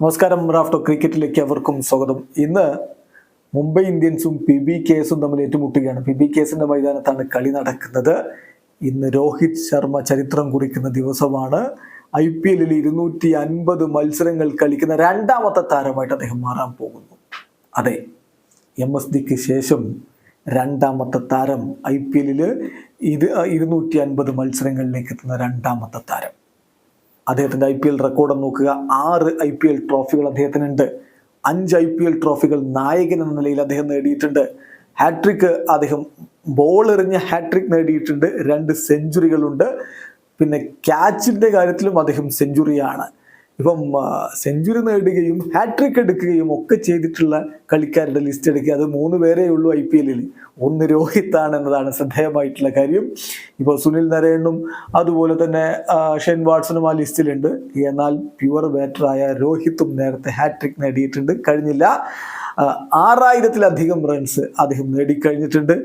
നമസ്കാരം റാഫ്റ്റോ ക്രിക്കറ്റിലേക്ക് അവർക്കും സ്വാഗതം. ഇന്ന് മുംബൈ ഇന്ത്യൻസും പി ബി കേസും തമ്മിൽ ഏറ്റുമുട്ടുകയാണ്. പി ബി കേസിന്റെ മൈതാനത്താണ് കളി നടക്കുന്നത്. ഇന്ന് രോഹിത് ശർമ്മ ചരിത്രം കുറിക്കുന്ന ദിവസമാണ്. ഐ പി എല്ലിൽ ഇരുന്നൂറ്റി അൻപത് മത്സരങ്ങൾ കളിക്കുന്ന രണ്ടാമത്തെ താരമായിട്ട് അദ്ദേഹം മാറാൻ പോകുന്നു. അതെ എം എസ് ഡിക്ക് ശേഷം രണ്ടാമത്തെ താരം ഐ പി എല്ലിൽ ഇത് ഇരുന്നൂറ്റി അൻപത് മത്സരങ്ങളിലേക്ക് എത്തുന്ന രണ്ടാമത്തെ താരം. അദ്ദേഹത്തിന്റെ ഐ പി എൽ റെക്കോർഡ് നോക്കുക. ആറ് ഐ പി എൽ ട്രോഫികൾ അദ്ദേഹത്തിനുണ്ട്. അഞ്ച് ഐ പി എൽ ട്രോഫികൾ നായകൻ എന്ന നിലയിൽ അദ്ദേഹം നേടിയിട്ടുണ്ട്. ഹാട്രിക്ക് അദ്ദേഹം ബോൾ എറിഞ്ഞ ഹാട്രിക് നേടിയിട്ടുണ്ട്. രണ്ട് സെഞ്ചുറികളുണ്ട് പിന്നെ ക്യാച്ചിന്റെ കാര്യത്തിലും അദ്ദേഹം സെഞ്ചുറിയാണ് ഇപ്പം സെഞ്ചുറി നേടുകയും ഹാട്രിക് എടുക്കുകയും ഒക്കെ ചെയ്തിട്ടുള്ള കളിക്കാരുടെ ലിസ്റ്റ് എടുക്കുക. അത് മൂന്ന് പേരേ ഉള്ളൂ ഐ പി എല്ലിൽ ഒന്ന് രോഹിത്താണ് എന്നതാണ് ശ്രദ്ധേയമായിട്ടുള്ള കാര്യം. ഇപ്പോൾ സുനിൽ നരേണും അതുപോലെ തന്നെ ഷെയ്ൻ വാട്സണും ആ ലിസ്റ്റിലുണ്ട് എന്നാൽ പ്യുവർ ബാറ്ററായ രോഹിത്തും നേരത്തെ ഹാട്രിക് നേടിയിട്ടുണ്ട്. കഴിഞ്ഞില്ല. ആറായിരത്തിലധികം റൺസ് അദ്ദേഹം നേടിക്കഴിഞ്ഞിട്ടുണ്ട്.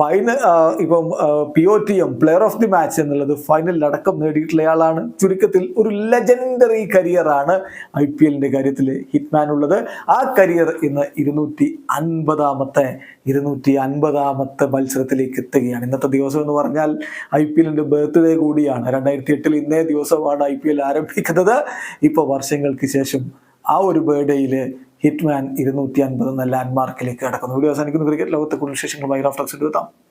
ഫൈനൽ ഇപ്പം P O T M player of the match എന്നുള്ളത് ഫൈനലിൽ അടക്കം നേടിയിട്ടുള്ളയാളാണ്. ചുരുക്കത്തിൽ ഒരു ലെജൻഡറി കരിയറാണ് ഐ പി എല്ലിന്റെ കാര്യത്തിൽ ഹിറ്റ്മാൻ ഉള്ളത്. ആ കരിയർ ഇന്ന് ഇരുന്നൂറ്റി അൻപതാമത്തെ ഇരുന്നൂറ്റി അൻപതാമത്തെ മത്സരത്തിലേക്ക് എത്തുകയാണ്. ഇന്നത്തെ ദിവസം എന്ന് പറഞ്ഞാൽ ഐ പി എല്ലിന്റെ ബർത്ത്ഡേ കൂടിയാണ്. രണ്ടായിരത്തി എട്ടിൽ ഇന്നേ ദിവസമാണ് ഐ പി എൽ ആരംഭിക്കുന്നത്. ഇപ്പോൾ വർഷങ്ങൾക്ക് ശേഷം ആ ഒരു ബർത്ത്ഡേയിൽ ഹിറ്റ്മാൻ ഇരുന്നൂറ്റി അൻപത് എന്ന ലാൻഡ്മാർക്കിലേക്ക് കടക്കുന്നു. വീഡിയോ അവസാനിക്കുന്നു. ക്രിക്കറ്റ് ലോകത്തെ കൂടുതൽ വിശേഷങ്ങളുമായി റഫ്ലക്സ് എടുത്താം